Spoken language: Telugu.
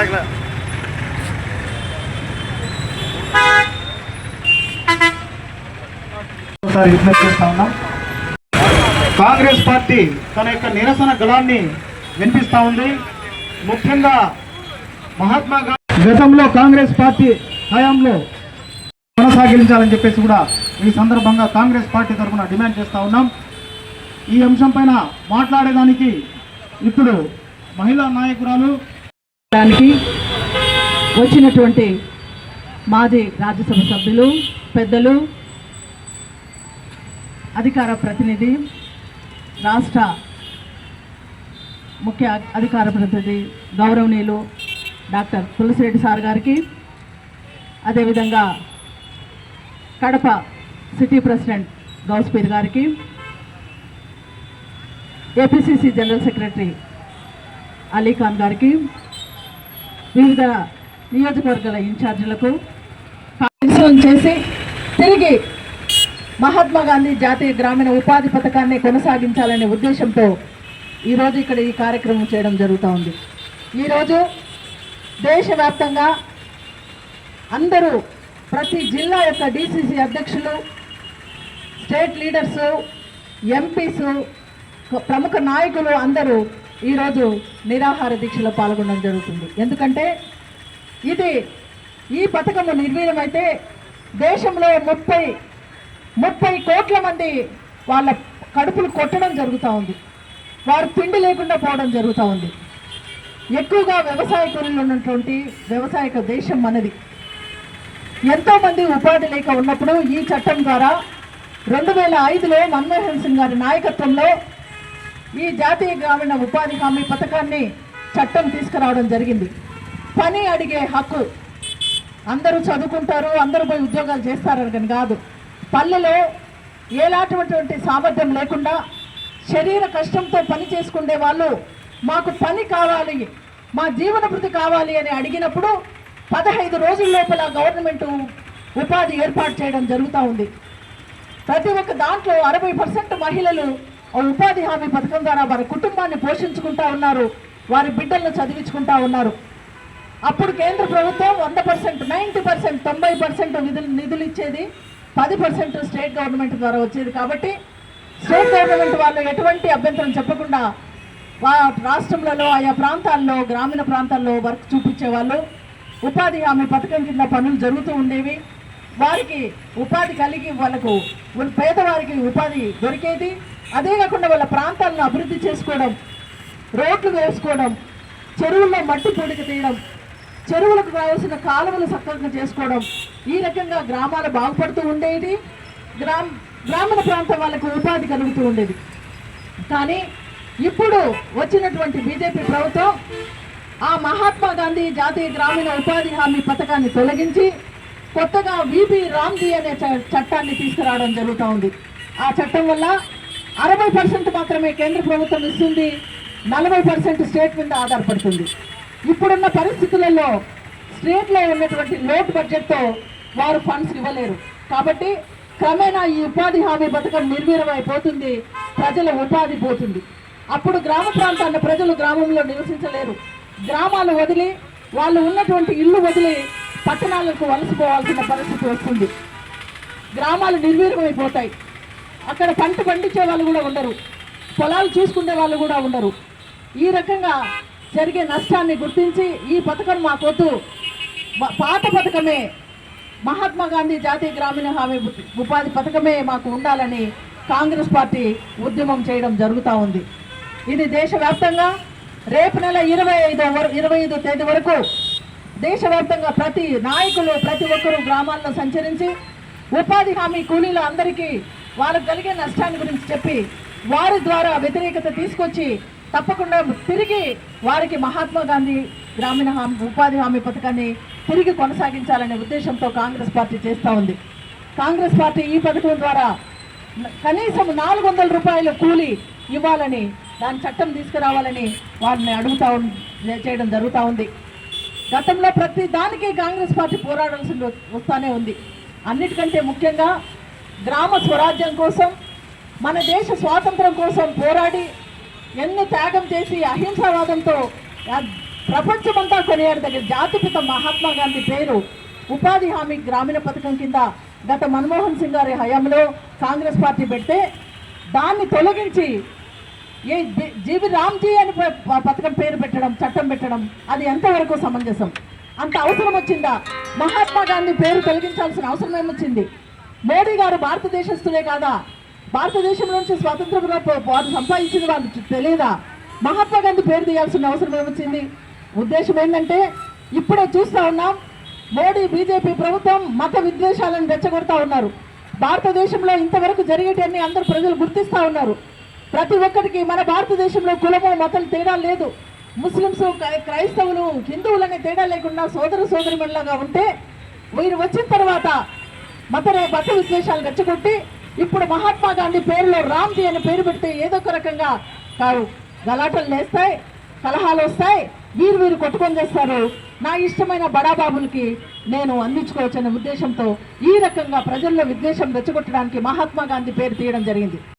అక్కడ కాంగ్రెస్ పార్టీ తన యొక్క నిరసన గళాన్ని వినిపిస్తా ఉంది. ముఖ్యంగా మహాత్మా గాంధీ గతంలో కాంగ్రెస్ పార్టీ హయాంలో కొనసాగించాలని చెప్పేసి కూడా ఈ సందర్భంగా కాంగ్రెస్ పార్టీ తరఫున డిమాండ్ చేస్తా ఉన్నాం. ఈ అంశం పైన మాట్లాడేదానికి ఇప్పుడు మహిళా నాయకురాలు దానికి వచ్చినటువంటి మాజీ రాజ్యసభ సభ్యులు పెద్దలు అధికార ప్రతినిధి రాష్ట్ర ముఖ్య అధికార ప్రతినిధి గౌరవనీయులు డాక్టర్ తులసిరెడ్డి సార్ గారికి అదేవిధంగా కడప సిటీ ప్రెసిడెంట్ గౌస్పీర్ గారికి ఏపీసీసీ జనరల్ సెక్రటరీ అలీఖాన్ గారికి వివిధ నియోజకవర్గాల ఇన్ఛార్జీలకు చేసి తిరిగి మహాత్మా గాంధీ జాతీయ గ్రామీణ ఉపాధి పథకాన్ని కొనసాగించాలనే ఉద్దేశంతో ఈరోజు ఇక్కడ ఈ కార్యక్రమం చేయడం జరుగుతూ ఉంది. ఈరోజు దేశవ్యాప్తంగా అందరూ ప్రతి జిల్లా యొక్క డీసీసీ అధ్యక్షులు స్టేట్ లీడర్సు ఎంపీసు ప్రముఖ నాయకులు అందరూ ఈరోజు నిరాహార దీక్షలో పాల్గొనడం జరుగుతుంది. ఎందుకంటే ఇది ఈ పథకము నిర్వీర్యమైతే దేశంలో ముప్పై ముప్పై కోట్ల మంది వాళ్ళ కడుపులు కొట్టడం జరుగుతూ ఉంది. వారు తిండి లేకుండా పోవడం జరుగుతూ ఉంది. ఎక్కువగా వ్యవసాయ కూలీలు ఉన్నటువంటి వ్యవసాయక దేశం మనది. ఎంతోమంది ఉపాధి లేక ఉన్నప్పుడు ఈ చట్టం ద్వారా రెండు వేల ఐదులో మన్మోహన్ సింగ్ గారి నాయకత్వంలో ఈ జాతీయ గ్రామీణ ఉపాధి హామీ పథకాన్ని చట్టం తీసుకురావడం జరిగింది. పని అడిగే హక్కు అందరూ చదువుకుంటారు అందరూ పోయి ఉద్యోగాలు చేస్తారని కానీ కాదు. పల్లెలో ఎలాంటిటువంటి సామర్థ్యం లేకుండా శరీర కష్టంతో పని చేసుకునే వాళ్ళు మాకు పని కావాలి మా జీవన భృతి కావాలి అని అడిగినప్పుడు పదహైదు రోజుల లోపల గవర్నమెంట్ ఉపాధి ఏర్పాటు చేయడం జరుగుతూ ఉంది. ప్రతి ఒక్క దాంట్లో అరవై పర్సెంట్ మహిళలు ఉపాధి హామీ పథకం ద్వారా వారి కుటుంబాన్ని పోషించుకుంటా ఉన్నారు. వారి బిడ్డలను చదివించుకుంటా ఉన్నారు. అప్పుడు కేంద్ర ప్రభుత్వం వంద పర్సెంట్ నైంటీ పర్సెంట్ తొంభై పర్సెంట్ నిధులు నిధులు ఇచ్చేది పది పర్సెంట్ స్టేట్ గవర్నమెంట్ ద్వారా వచ్చేది కాబట్టి స్టేట్ గవర్నమెంట్ వాళ్ళు ఎటువంటి అభ్యంతరం చెప్పకుండా వా రాష్ట్రంలో ఆయా ప్రాంతాల్లో గ్రామీణ ప్రాంతాల్లో వర్క్ చూపించే వాళ్ళు ఉపాధి హామీ పథకం కింద పనులు జరుగుతూ ఉండేవి. వారికి ఉపాధి కలిగి వాళ్ళకు వాళ్ళ పేదవారికి ఉపాధి దొరికేది. అదే కాకుండా వాళ్ళ ప్రాంతాలను అభివృద్ధి చేసుకోవడం రోడ్లు వేసుకోవడం చెరువుల్లో మట్టి పొడికి తీయడం చెరువులకు కావాల్సిన కాలువలు చక్కగా చేసుకోవడం ఈ రకంగా గ్రామాలు బాగుపడుతూ ఉండేది గ్రామ గ్రామీణ ప్రాంతం వాళ్ళకు ఉపాధి కలుగుతూ ఉండేది. కానీ ఇప్పుడు వచ్చినటువంటి బీజేపీ ప్రభుత్వం ఆ మహాత్మా గాంధీ జాతీయ గ్రామీణ ఉపాధి హామీ పథకాన్ని తొలగించి కొత్తగా విబి రామ్జీ అనే చ- చట్టాన్ని తీసుకురావడం జరుగుతూ ఉంది. ఆ చట్టం వల్ల అరవై పర్సెంట్ మాత్రమే కేంద్ర ప్రభుత్వం ఇస్తుంది నలభై పర్సెంట్ స్టేట్ మీద ఆధారపడుతుంది. ఇప్పుడున్న పరిస్థితులలో స్టేట్లో ఉన్నటువంటి లోటు బడ్జెట్తో వారు ఫండ్స్ ఇవ్వలేరు. కాబట్టి క్రమేణా ఈ ఉపాధి హామీ పథకం నిర్వీర్యమైపోతుంది ప్రజల ఉపాధి పోతుంది. అప్పుడు గ్రామ ప్రాంతాల ప్రజలు గ్రామంలో నివసించలేరు. గ్రామాలు వదిలి వాళ్ళు ఉన్నటువంటి ఇల్లు వదిలి పట్టణాలకు వలసిపోవాల్సిన పరిస్థితి వస్తుంది. గ్రామాలు నిర్వీర్యమైపోతాయి. అక్కడ పంట పండించే వాళ్ళు కూడా ఉండరు. పొలాలు చూసుకునే వాళ్ళు కూడా ఉండరు. ఈ రకంగా జరిగే నష్టాన్ని గుర్తించి ఈ పథకం మాకొద్దు. పాత పథకమే మహాత్మా గాంధీ జాతీయ గ్రామీణ హామీ ఉపాధి పథకమే మాకు ఉండాలని కాంగ్రెస్ పార్టీ ఉద్యమం చేయడం జరుగుతూ ఉంది. ఇది దేశవ్యాప్తంగా రేపు నెల ఇరవై ఐదో వర- ఇరవై ఐదో తేదీ వరకు దేశవ్యాప్తంగా ప్రతి నాయకులు ప్రతి ఒక్కరూ గ్రామాల్లో సంచరించి ఉపాధి హామీ కూలీల అందరికీ వాళ్ళకు కలిగే నష్టాన్ని గురించి చెప్పి వారి ద్వారా వ్యతిరేకత తీసుకొచ్చి తప్పకుండా తిరిగి వారికి మహాత్మా గాంధీ గ్రామీణ హామీ ఉపాధి హామీ పథకాన్ని తిరిగి కొనసాగించాలనే ఉద్దేశంతో కాంగ్రెస్ పార్టీ చేస్తూ ఉంది. కాంగ్రెస్ పార్టీ ఈ పథకం ద్వారా కనీసం నాలుగు వందల రూపాయల కూలి ఇవ్వాలని దాని చట్టం తీసుకురావాలని వారిని అడుగుతా చేయడం జరుగుతూ ఉంది. గతంలో ప్రతి దానికి కాంగ్రెస్ పార్టీ పోరాడాల్సి వస్తానే ఉంది. అన్నిటికంటే ముఖ్యంగా గ్రామ స్వరాజ్యం కోసం మన దేశ స్వాతంత్రం కోసం పోరాడి ఎన్ని త్యాగం చేసి అహింసావాదంతో ప్రపంచమంతా కొనియాడదగిన జాతిపిత మహాత్మా గాంధీ పేరు ఉపాధి హామీ గ్రామీణ పథకం కింద గత మన్మోహన్ సింగ్ గారి హయాంలో కాంగ్రెస్ పార్టీ పెడితే దాన్ని తొలగించి ఏ జీవి రామ్జీ అని పథకం పేరు పెట్టడం చట్టం పెట్టడం అది ఎంతవరకు సమంజసం? అంత అవసరం వచ్చిందా? మహాత్మా గాంధీ పేరు తొలగించాల్సిన అవసరం ఏమొచ్చింది? మోడీ గారు భారతదేశస్తులే కాదా? భారతదేశం నుంచి స్వాతంత్రంలో వారు సంపాదించింది వాళ్ళు తెలియదా మహాత్మా గాంధీ పేరు తీయాల్సిన అవసరం ఏమొచ్చింది? ఉద్దేశం ఏంటంటే ఇప్పుడే చూస్తా ఉన్నాం మోడీ బీజేపీ ప్రభుత్వం మత విద్వేషాలను రెచ్చగొడతా ఉన్నారు. భారతదేశంలో ఇంతవరకు జరిగేటన్ని అందరు ప్రజలు గుర్తిస్తూ ఉన్నారు. ప్రతి ఒక్కరికి మన భారతదేశంలో కులము మతం తేడా లేదు. ముస్లింస్ క్రై- క్రైస్తవులు హిందువులనే తేడా లేకుండా సోదర సోదరిమణులాగా ఉంటే వీరు వచ్చిన తర్వాత మత మత విద్వేషాలు రెచ్చగొట్టి ఇప్పుడు మహాత్మా గాంధీ పేరులో రామ్జీ అనే పేరు పెడితే ఏదో ఒక రకంగా కావు. గలాటలు లేస్తాయి కలహాలు వస్తాయి వీరు వీరు కొట్టుకొని చేస్తారు నా ఇష్టమైన బడాబాబులకి నేను అందించుకోవచ్చనే ఉద్దేశంతో ఈ రకంగా ప్రజల్లో విద్వేషం రెచ్చగొట్టడానికి మహాత్మా గాంధీ పేరు తీయడం జరిగింది.